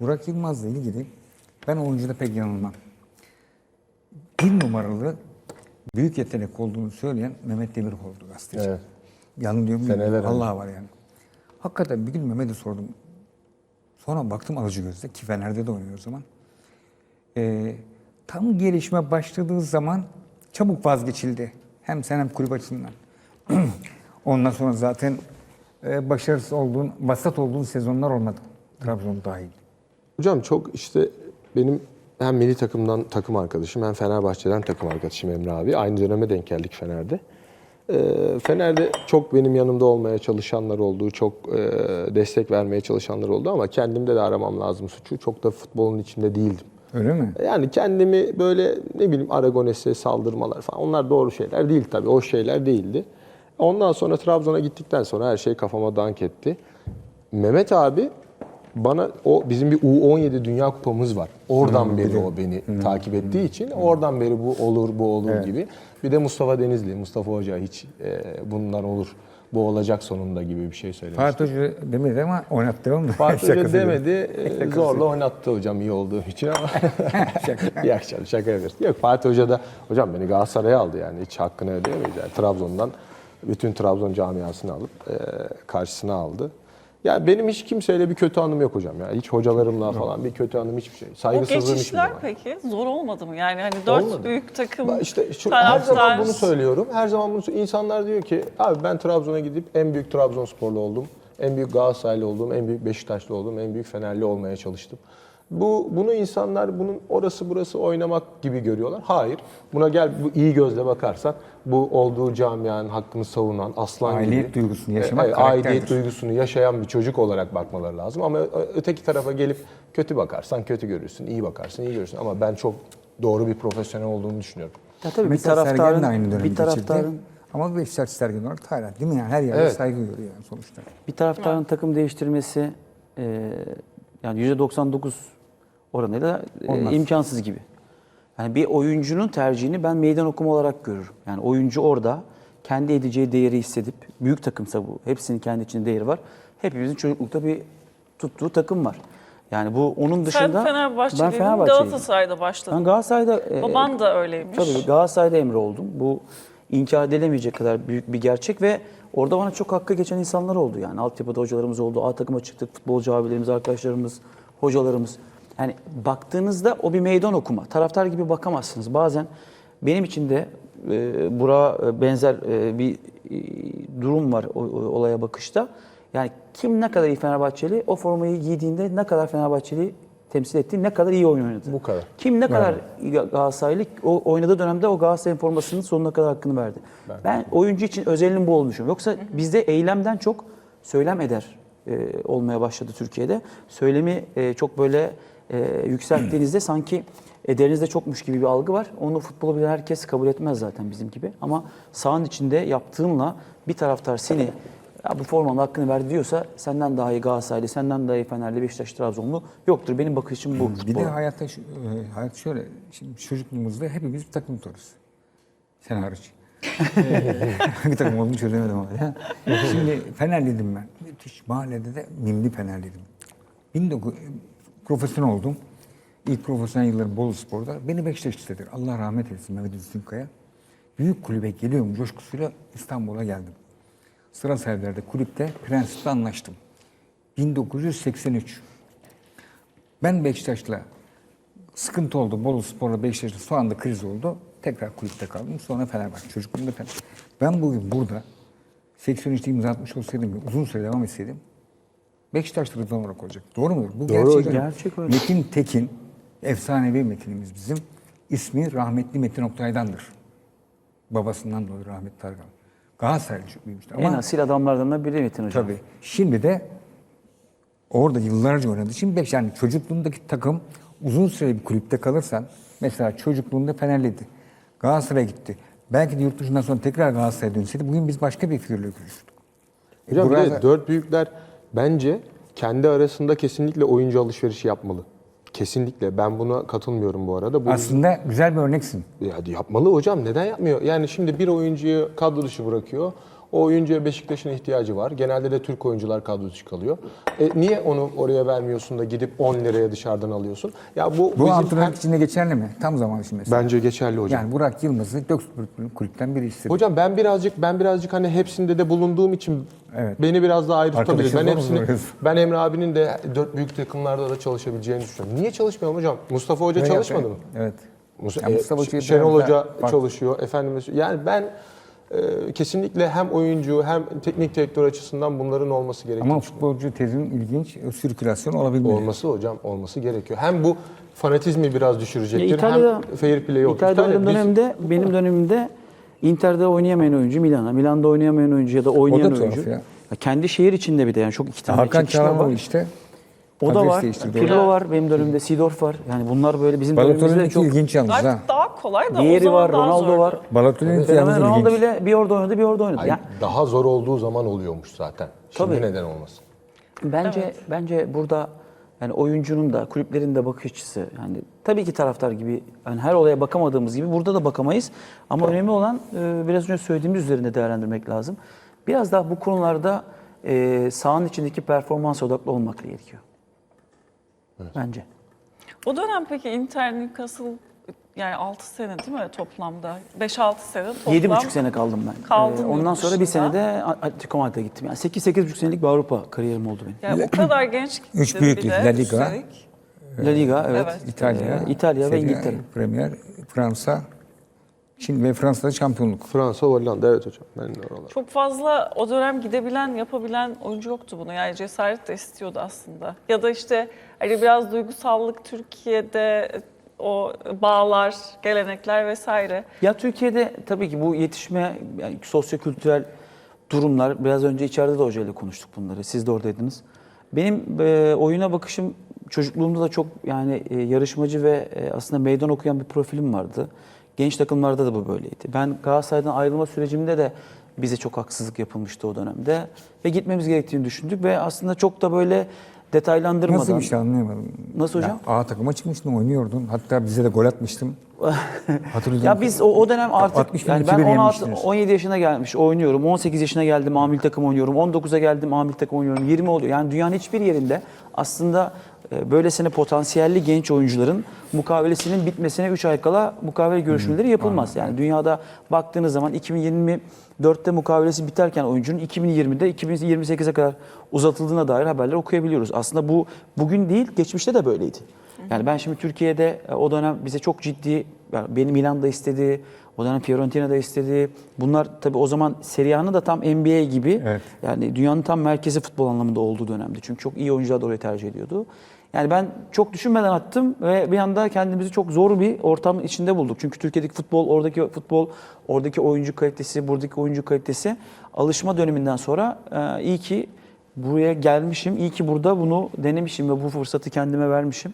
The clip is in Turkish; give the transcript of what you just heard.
Burak Yılmaz'la ilgili ben oyuncuda pek yanılmam. Bir numaralı büyük yetenek olduğunu söyleyen Mehmet Demirkol'du gazeteci. Evet. Yanılıyor muyum? Seneler. Allah var yani. Hakikaten bir gün Mehmet'e sordum. Sonra baktım alıcı gözle ki Fener'de de oynuyor o zaman. Ee, tam gelişme başladığı zaman çabuk vazgeçildi. Hem sen hem kulüp açısından. Ondan sonra zaten e, başarısız olduğun, vasat olduğun sezonlar olmadı. Trabzon dahil. Hocam çok işte benim hem milli takımdan takım arkadaşım hem Fenerbahçe'den takım arkadaşım Emre abi. Aynı döneme denk geldik Fener'de. Ee, Fener'de çok benim yanımda olmaya çalışanlar oldu, çok e, destek vermeye çalışanlar oldu ama kendimde de aramam lazım suçu. Çok da futbolun içinde değildim. Öyle mi? Yani kendimi böyle ne bileyim Aragones'e saldırmalar falan onlar doğru şeyler değil tabii. O şeyler değildi. Ondan sonra Trabzon'a gittikten sonra her şey kafama dank etti. Mehmet abi bana o bizim bir U17 Dünya Kupamız var. Oradan beri o beni takip ettiği için oradan beri bu olur bu olur gibi. Bir de Mustafa Denizli, Mustafa Hoca hiç e, bunlar olur bu olacak sonunda gibi bir şey söylemiş. Fatih Hoca demedi ama oynattı onu. Fatih Hoca demedi. e, Zorla oynattı hocam iyi olduğum için ama. İyi akşam şaka yapıyoruz. Yok Fatih Hoca da hocam beni Galatasaray'a aldı yani hiç hakkını ödeyemeyiz. Yani Trabzon'dan bütün Trabzon camiasını alıp e, karşısına aldı. Yani benim hiç kimseyle bir kötü anım yok hocam ya. Hiç hocalarımla falan bir kötü anım hiçbir şey. O Saygısızlığım hiçbir geçişler peki zor olmadı mı? Yani hani dört Olmadı. büyük takım İşte şu, her zaman bunu söylüyorum. Her zaman bunu. İnsanlar diyor ki abi ben Trabzon'a gidip en büyük Trabzonsporlu oldum. En büyük Galatasaraylı oldum, en büyük Beşiktaşlı oldum, en büyük Fenerli olmaya çalıştım. Bu bunu insanlar bunun orası burası oynamak gibi görüyorlar. Hayır. Buna gel bu iyi gözle bakarsan bu olduğu camianın hakkını savunan aslan Aidiyet gibi. duygusunu yaşamak E, karakterdir. aidiyet duygusunu yaşayan bir çocuk olarak bakmaları lazım. Ama öteki tarafa gelip kötü bakarsan kötü görürsün, iyi bakarsan iyi görürsün. Ama ben çok doğru bir profesyonel olduğunu düşünüyorum. Ya tabii bir Mesela taraftarın, aynı dönemi bir taraftarın, geçirdi. Ama Beşiktaş Sergen olarak hala değil mi yani? Her yerde Evet. saygı görüyor yani sonuçta. bir taraftarın takım değiştirmesi e, yani %99 oranıyla e, imkansız gibi. Yani bir oyuncunun tercihini ben meydan okuma olarak görürüm. Yani oyuncu orada kendi edeceği değeri hissedip büyük takımsa bu hepsinin kendi içinde değeri var. Hepimizin çocuklukta bir tuttuğu takım var. Yani bu onun dışında Sen Fenerbahçeliydin, ben Fenerbahçeliyim. Galatasaray'da başladın. Ben Galatasaray'da e, Baban da öyleymiş. Tabii Galatasaray'da emri oldum. Bu inkar edilemeyecek kadar büyük bir gerçek ve orada bana çok hakkı geçen insanlar oldu. Yani altyapıda hocalarımız oldu, A takıma çıktık, futbolcu abilerimiz, arkadaşlarımız, hocalarımız. Yani baktığınızda o bir meydan okuma. Taraftar gibi bakamazsınız. Bazen benim için de e, Burak'a benzer e, bir e, durum var o, o- olaya bakışta. Yani kim ne kadar iyi Fenerbahçeli, o formayı giydiğinde ne kadar Fenerbahçeli temsil etti, ne kadar iyi oyun oynadı. Bu kadar. Kim ne kadar Galatasaraylı o oynadığı dönemde o Galatasaray'ın formasının sonuna kadar hakkını verdi. Ben, oyuncu için özelliğin bu olduğunu düşünüyorum. Yoksa bizde eylemden çok söylem eder e, olmaya başladı Türkiye'de. Söylemi e, çok böyle e, yükselttiğinizde sanki ederinizde çokmuş gibi bir algı var. Onu futbolu bilen herkes kabul etmez zaten bizim gibi. Ama sahanın içinde yaptığınla bir taraftar seni ya bu formanın hakkını verdi diyorsa senden daha iyi Galatasaraylı, senden daha iyi Fenerli, Beşiktaş, Trabzonlu yoktur. Benim bakışım bu. Bir de futbola. hayatta şu- e, hayat şöyle. Şimdi çocukluğumuzda hepimiz bir takım tutarız. Sen hariç. Hangi takım olduğunu çözemedim ama. ya. Şimdi Fenerliydim ben. Müthiş. Mahallede de mimli Fenerliydim. 19 profesyonel oldum. İlk profesyonel yıllarım Bolu Spor'da. Beni Beşiktaş istediler. Allah rahmet eylesin Mehmet İzzettin Kaya. Büyük kulübe geliyorum coşkusuyla İstanbul'a geldim. Sıra sahiplerde kulüpte prensiple anlaştım. 1983. Ben Beşiktaş'la sıkıntı oldu. Bolu Spor'la Beşiktaş'la son anda kriz oldu. Tekrar kulüpte kaldım. Sonra Fenerbahçe. Çocukluğumda Fenerbahçe. Ben bugün burada 83'te imza atmış olsaydım uzun süre devam etseydim Beşiktaş'ta Rıdvan olarak olacak. Doğru mudur? Bu Doğru gerçek. hocam. Gerçek öyle. Metin Tekin, efsanevi metinimiz bizim. İsmi rahmetli Metin Oktay'dandır. Babasından dolayı rahmetli Tarkan. Galatasaraylı çok büyümüştü. en asil adamlardan da biri Metin Hocam. Tabii. Şimdi de orada yıllarca oynadığı için beş yani çocukluğundaki takım uzun süre bir kulüpte kalırsan mesela çocukluğunda Fenerliydi. Galatasaray'a gitti. Belki de yurt dışından sonra tekrar Galatasaray'a dönseydi bugün biz başka bir figürle görüştük. Hocam bir de Burada- dört büyükler bence kendi arasında kesinlikle oyuncu alışverişi yapmalı. Kesinlikle. Ben buna katılmıyorum bu arada. Bu Aslında güzel bir örneksin. Ya yapmalı hocam. Neden yapmıyor? Yani şimdi bir oyuncuyu kadro dışı bırakıyor. O oyuncuya Beşiktaş'ın ihtiyacı var. Genelde de Türk oyuncular kadro dışı kalıyor. E, niye onu oraya vermiyorsun da gidip 10 liraya dışarıdan alıyorsun? Ya bu, Bu bizim antrenörlük içinde geçerli mi? Tam zamanı şimdi mesela. bence geçerli hocam. Yani Burak Yılmaz'ı Gökspor kulüpten biri istedi. Hocam ben birazcık ben birazcık hani hepsinde de bulunduğum için Evet. beni biraz daha ayrı tutabilir. Ben hepsini ben Emre abinin de dört büyük takımlarda da çalışabileceğini düşünüyorum. Niye çalışmayalım hocam? Mustafa Hoca Evet, çalışmadı mı? Evet. Musa- Yani e, Mustafa Hoca'yı Şenol biraz Hoca farklı. çalışıyor. Efendim yani ben kesinlikle hem oyuncu hem teknik direktör açısından bunların olması gerektiğini Ama futbolcu tezinin ilginç sirkülasyon olabilmeli. Olması hocam olması gerekiyor. Hem bu fanatizmi biraz düşürecektir. Ya İtalya'da- hem fair play yok. İtalya'da İtalya- oynadığım biz- dönemde, benim dönemimde Inter'de oynayamayan oyuncu Milan'a, Milan'da oynayamayan oyuncu ya da oynayan O da oyuncu. ya. Ya Kendi şehir içinde bir de yani çok iki tane Hakan. Çalhanoğlu işte. O da var. Pirlo var benim dönemimde. Sidorf var. Yani bunlar böyle bizim dönemimizde de Balotelli'ninki çok... ilginç yalnız ha. Daha kolay da o Diğeri zaman var, daha Ronaldo zordu. var. Balotelli'ninki Fenomen yalnız Ronaldo ilginç. bile bir orada oynadı, bir orada oynadı. Ay, Ya, daha zor olduğu zaman oluyormuş zaten. Şimdi Tabii. neden olmasın? bence bence burada yani oyuncunun da kulüplerin de bakış açısı yani tabii ki taraftar gibi yani her olaya bakamadığımız gibi burada da bakamayız. Ama önemli olan e, biraz önce söylediğimiz üzerinde değerlendirmek lazım. Biraz daha bu konularda e, sahanın içindeki performans odaklı olmak gerekiyor. Bence. O dönem peki Inter Newcastle yani 6 sene değil mi toplamda? 5-6 sene toplam. Yedi buçuk sene kaldım ben. Kaldın Ee, ondan sonra bir senede Atletico Madrid'e gittim. Yani 8-8,5 senelik bir Avrupa kariyerim oldu benim. Yani o kadar genç gittin Üç büyük bir lig, de La Liga. üstelik. La Liga evet. Evet. İtalya, Ee, İtalya ve İngiltere. Premier, Fransa, Çin ve Fransa'da şampiyonluk. Fransa, Hollanda evet hocam. Ben de oralar. Çok fazla o dönem gidebilen, yapabilen oyuncu yoktu bunu. Yani cesaret de istiyordu aslında. Ya da işte hani biraz duygusallık Türkiye'de o bağlar, gelenekler vesaire. Ya Türkiye'de tabii ki bu yetişme, yani sosyokültürel durumlar, biraz önce içeride de hocayla konuştuk bunları, siz de oradaydınız. Benim e, oyuna bakışım çocukluğumda da çok yani e, yarışmacı ve e, aslında meydan okuyan bir profilim vardı. Genç takımlarda da bu böyleydi. Ben Galatasaray'dan ayrılma sürecimde de bize çok haksızlık yapılmıştı o dönemde. Ve gitmemiz gerektiğini düşündük ve aslında çok da böyle detaylandırmadan... Nasıl bir şey anlayamadım. Nasıl hocam? Ya, A takıma çıkmıştın, oynuyordun. Hatta bize de gol atmıştım. Hatırlıyorum. Ya biz o, o dönem artık 60 bin yani ben 2000 16 yemiştiniz. 17 yaşına gelmiş oynuyorum. 18 yaşına geldim amil takım oynuyorum. 19'a geldim amil takım oynuyorum. 20 oluyor. Yani dünyanın hiçbir yerinde aslında böylesine potansiyelli genç oyuncuların mukavelesinin bitmesine 3 ay kala mukavele görüşmeleri yapılmaz. Yani dünyada baktığınız zaman 2024'te mukavelesi biterken oyuncunun 2020'de 2028'e kadar uzatıldığına dair haberler okuyabiliyoruz. Aslında bu bugün değil, geçmişte de böyleydi. Yani ben şimdi Türkiye'de e, o dönem bize çok ciddi, yani beni Milan'da istedi, o dönem Fiorentina'da istedi. Bunlar tabii o zaman Serie A'nın da tam NBA gibi, Evet. yani dünyanın tam merkezi futbol anlamında olduğu dönemdi. Çünkü çok iyi oyuncular da orayı tercih ediyordu. Yani ben çok düşünmeden attım ve bir anda kendimizi çok zor bir ortam içinde bulduk. Çünkü Türkiye'deki futbol, oradaki futbol, oradaki oyuncu kalitesi, buradaki oyuncu kalitesi alışma döneminden sonra e, iyi ki buraya gelmişim. İyi ki burada bunu denemişim ve bu fırsatı kendime vermişim.